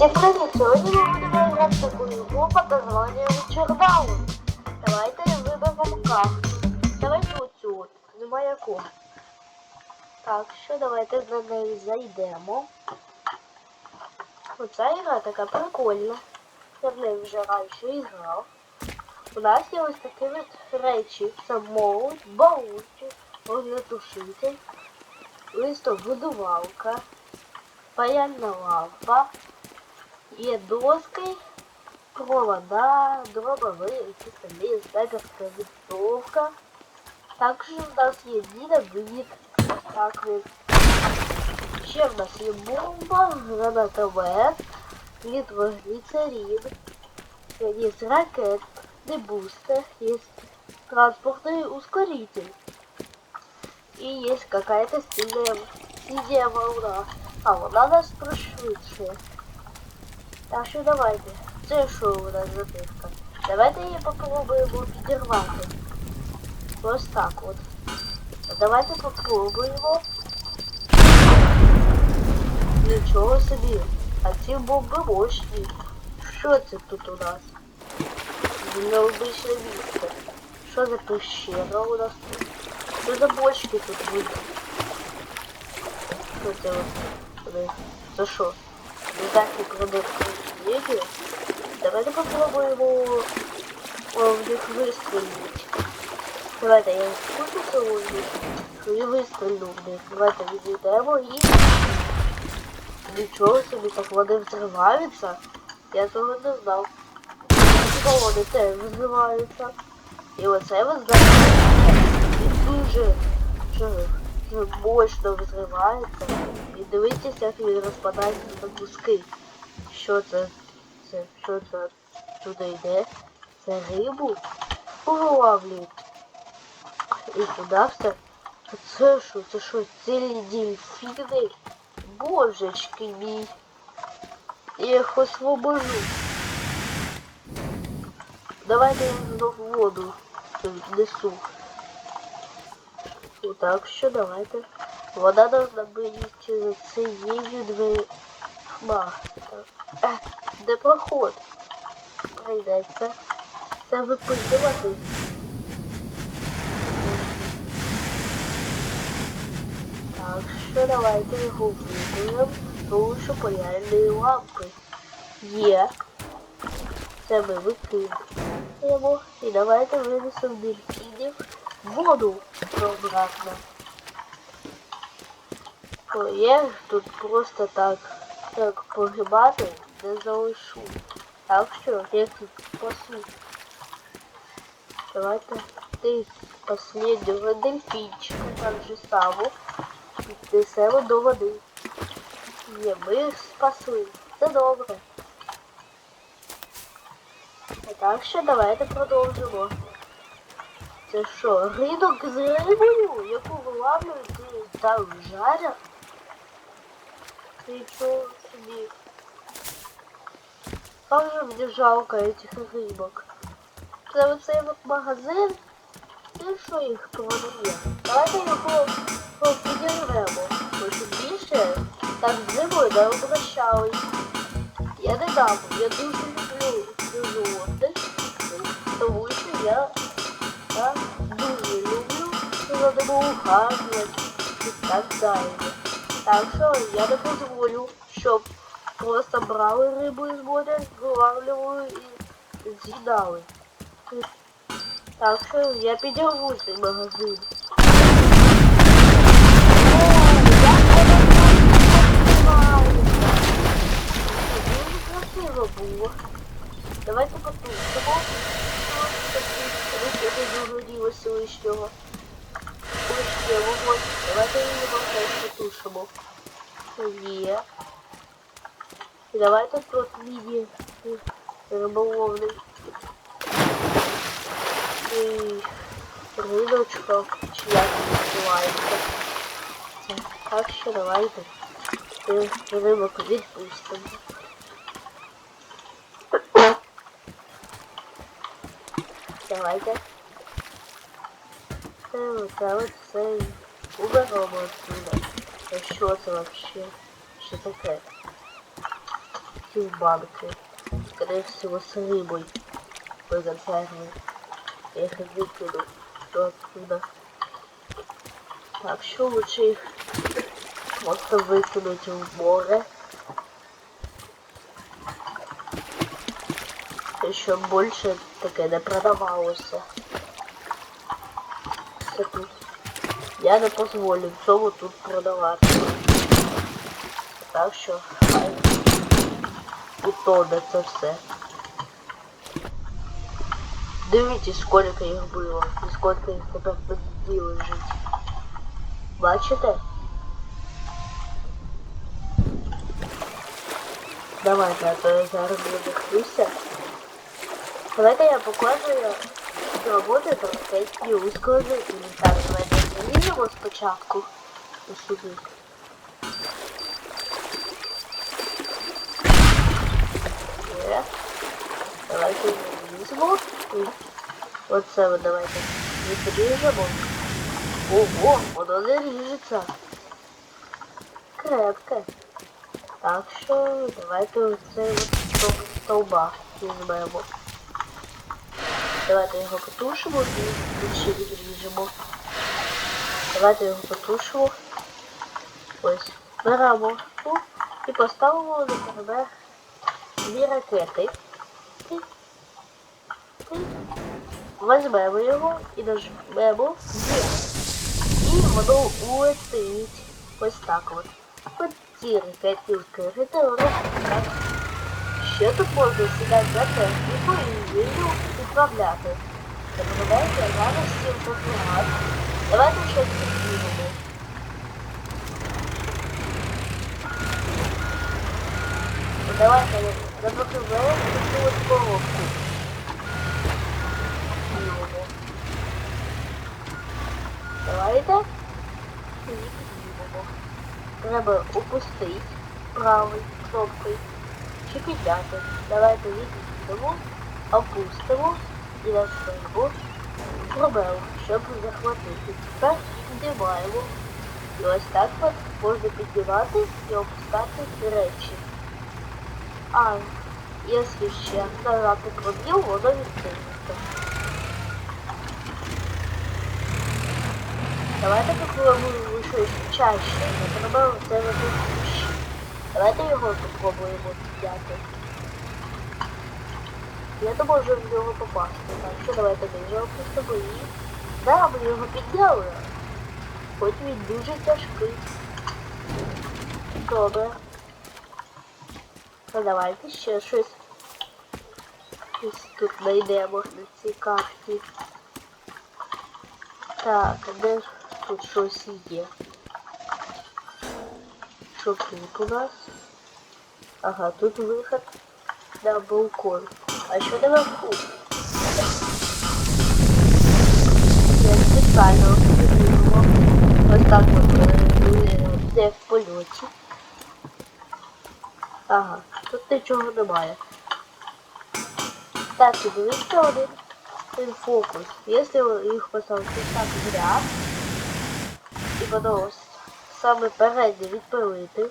Всім! Сьогодні ми будемо грати таку ігру під названням Чордаун. Давайте виберемо карту. Давайте оцю от, немає яку. Так, що давайте на неї зайдемо. Оця ігра така прикольна. Я в неї вже раніше грав. У нас є ось такі от речі. Це молот, баунті, вогнетушитель, листовбудувалка, паяльна лампа, є доски, провода, дробовий, пістолет, снайперська винтовка. Також у нас є динамит. Так вот. Ще в нас є бомба, гранатомет, нитроглицерин, есть ракетный бустер, есть транспортный ускоритель. И есть какая-то сильная, синяя волна. А вона нас пришвидшує. Так що давайте. Це що у нас за дирка? Давайте її попробуємо підірвати. Ось так от. Давайте попробуємо. Нічого собі. А ці бомби мощні. Що це тут у нас? Необычне місце. Що за пещера у нас тут? Що за бочки тут видно? Що це от? Вони- Це що? Здатні продукти Є? Давайте попробуємо о, в них вистрілити. Давайте я спуститься у них і вистрілю в них. Давайте відійдемо і... Нічого собі, так вони взриваються. Я того не. Хіба вони теж взриваються. І оце дуже дуже, дуже мощно взривається. І дивіться, як він розпадається на куски. Що це? Це що це туди йде? Це рибу уловлюють. І туди все. Це що? Це що? Цілі дельфіни? Божечки мій. Я їх освобожу. Давайте я знов воду несу. Так що давайте. Вода должна бути за цією дверима. Е, де проход? Прийдеться. Це випитувати. Так що давайте виберемо, тому що паяльної лампи є. Це ми викинемо. І давайте винесемо дельфінів в воду обратно. О, я тут просто так, так погибати не залишу. Так що я тут спасу. Давайте ты последнего дельфінчика так же само піднесемо до води. Є, ми їх спасли. Це добре. А так що давайте продовжимо. Це що, ринок з рибою, яку вилавлюють там жарять? Нічого собі. Как же мне жалко этих рыбок. Це оцей от магазин. І що їх продає? Давайте його підірвемо. Що більше так з рибою не обращались. Я не дам, я дуже люблю животних, тому що я, я дуже люблю за ними ухажувати і так далі. Так що я не дозволю, щоб просто брали рибу із моря, вилавлювали і з'їдали. Так що я передержусь в магазин. Дуже красиво було. Давайте потушимо. Ось загорілося лишнього. Лишнє вогонь. Давайте його теж потушимо. Є. І давайте тут лінії риболовний. І риночка, чи як називається. Так що давайте рибок відпустимо. Давайте. Це оце уберемо отсюда. А що це вообще? Що таке? пустил банки. Скорее всего, с рыбой. По консервы. Я их выкину. Что отсюда? Так, что лучше их просто выкинуть в море. Еще больше таке не продавалося. Все тут. Я не дозволю цьому тут продавати. Так що утоне це все. Дивіться, скільки їх було і скільки їх тепер позаді лежить. Бачите? Давайте, а то я зараз видихнуся. Давайте я покажу, як роботи трохи усклади і так давайте заліземо спочатку у Є. Давайте. І Оце от давайте відріжемо. Ого, воно не ріжеться. Крепке. Так що давайте оцей от стовба візьмемо. Давайте його потушимо і ще відріжемо. Давайте його потушимо. Ось. Беремо і поставимо на дві ракети. Возьмемо його і нажмемо «Є». І воно улетить. Ось так от. Ось ці ракети відкрити, воно так. Ще тут можна сідати за техніку і її управляти. Запам'ятайте, я зараз всім пофігат. Давайте щось підіймемо. Давайте таку от коробку. Давайте. Треба опустити правою кнопкою підняти. Давайте відійдемо, опустимо і нажмемо пробел, щоб захватити. Тепер піднімаємо. І ось так от можна піднімати і опускати речі. А якщо ще нажати пробіл, воно відкриється. Давайте попробуємо щось чаще. Не треба це робити. Давайте його попробуємо підняти. Я не можу в нього попасти. Так що давайте нижче опустимо і... Да, ми його підняли. Хоч він дуже тяжкий. Добре. Ну давайте ще щось. Ось тут знайдемо на цій карті. Так, а де тут щось є? Що тут у нас? Ага, тут виход на балкон. А що наверху? Я спеціально. Ось так от е, в польоті. Ага, тут нічого немає. Так, і дивіться один, один фокус. Якщо їх поставити так в ряд, і потім саме переднє відпилити,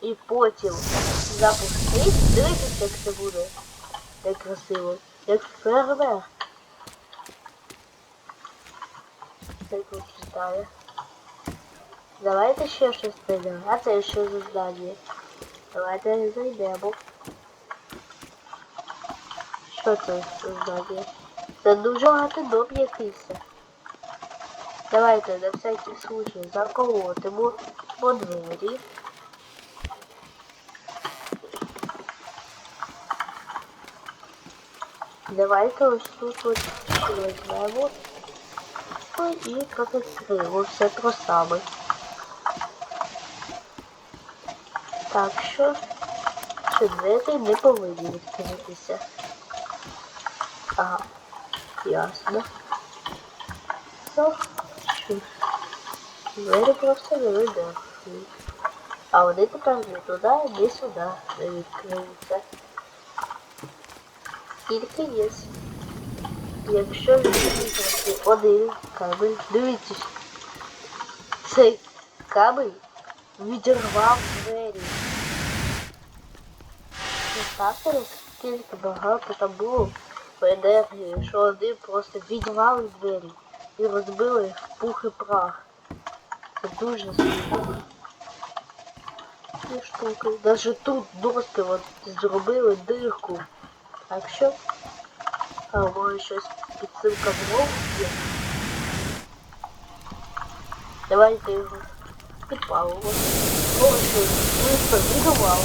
і потім запустити, дивіться, як це буде. Так красиво. Як фейерверк. Так виглядає. Давайте ще щось знайдемо. А це що за здання? Давайте зайдемо. Що це за? Це дуже гарний дом якийсь. Давайте на всякий случай заколотимо по двері. Давайте ось тут от ще візьмемо. Ну і протестуємо все про саме. Так що що двері не повинні відкритися. Ага, ясно. Ну? Двері просто не видержують. А вони тепер не туди, не сюди не відкриються. Тільки є. Якщо відкрити один кабель, дивіться, цей кабель відірвав двері. Представте, скільки багато там було енергії, що вони просто відірвали двері і розбили їх в пух і прах. Це дуже сильно. Ці штуки. Даже тут доски от зробили дирку. Так що, а може щось підсилка знову є. Давайте його підпалимо. Ось що швидко відували.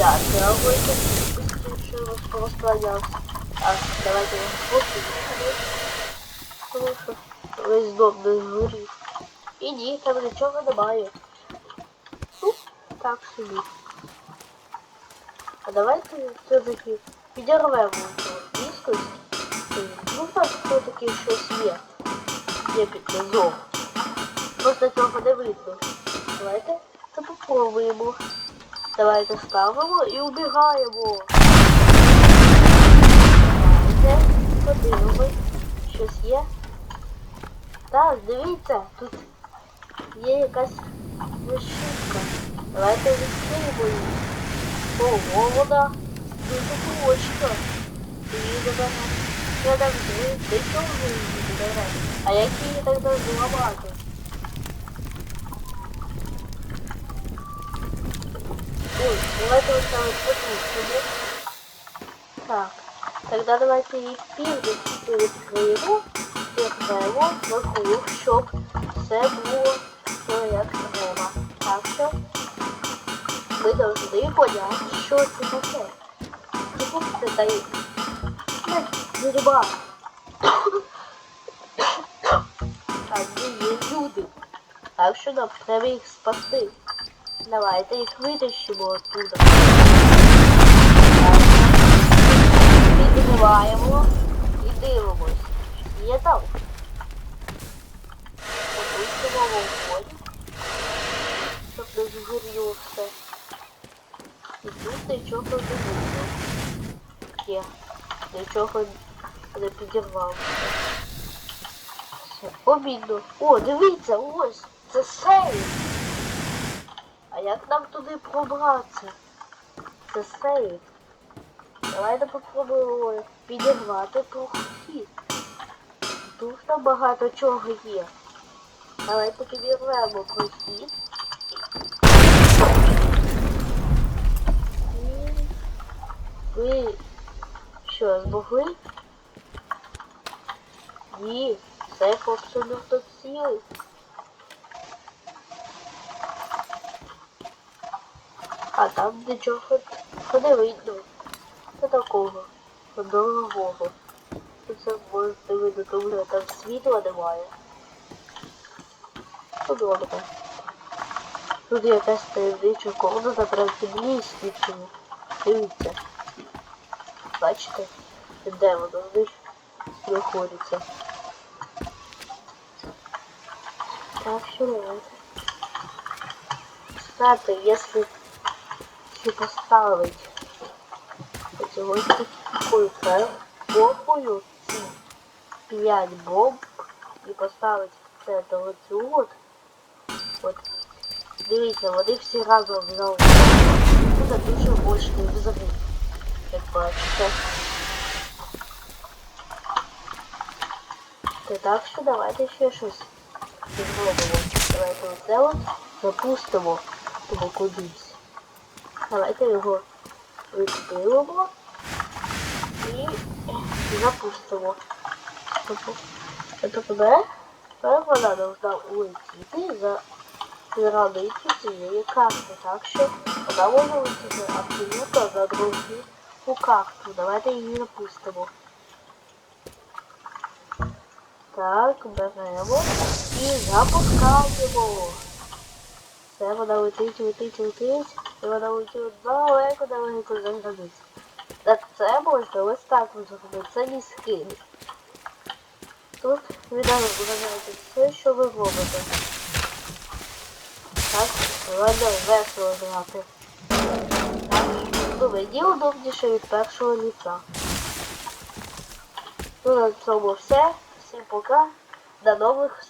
Або якось швидше розпространявся. А, давайте що весь дом. І ні, там нічого немає. Ну, так собі. А давайте все-таки цю дискость. Ну так, все-таки є. Є під низом. Просто цього видно. Давайте це попробуємо. Давайте ставимо і убігаємо. Давайте подивимось. Щось є. Так, дивіться, тут є якась вишивка. Давайте відкриємо її. Ого, вона дуже точка. Її. Я так для чого її? А як її тогда зламати? Давайте ось там вот сюди. Так, тогда давайте її південь відкриємо, відкриємо вокруг, щоб все було все як треба. Так що ми повинні поняти, що це таке. Чому це таїть? Не зруба. А де є люди. Так що нам треба їх спасти. Давайте їх витащимо оттуда. Відриваємо і дивимось. Є там. Опустимо вогонь. Щоб не згоріло все. І тут нічого не було. Є. Нічого не підірвав. Все, обідно. О, дивіться, ось, це сейф. А як нам туди пробратися? Це сейф. Давайте попробуємо підірвати прохід. Тут там багато чого є. Давайте підірвемо прохід. І ви що, змогли? Ні, сейф абсолютно цілий. А там нічого не видно. Це такого. Тут це можете видно, тому що там світла немає. Ну добре. Тут якась таємнича комната прям під лісничою. Дивіться. Бачите? Де воно в них знаходиться. Так, що давайте. Кстати, если если поставить цього такою бомбою ці 5 бомб і поставити це до оцю от, от, дивіться, вони всі разом взяли. Це дуже мощний взрыв, як бачите. Та так що давайте ще щось зробимо. Давайте оце от запустимо його кудись. Давайте його відкриємо і запустимо. Тобто, тепер вона должна улетіти за границю цієї карти. Так що вона може улетіти абсолютно за другу карту. Давайте її запустимо. Так, беремо і запускаємо. Це вона летить, летить, летить, і вона летить далеко, далеко за границю. Так це можна ось так зробити, це не скин. Тут відразу вважаєте все, що ви робите. Так, ладно, весело грати. Так, мені удобніше від першого ліца. Ну на цьому все. Всім пока. До нових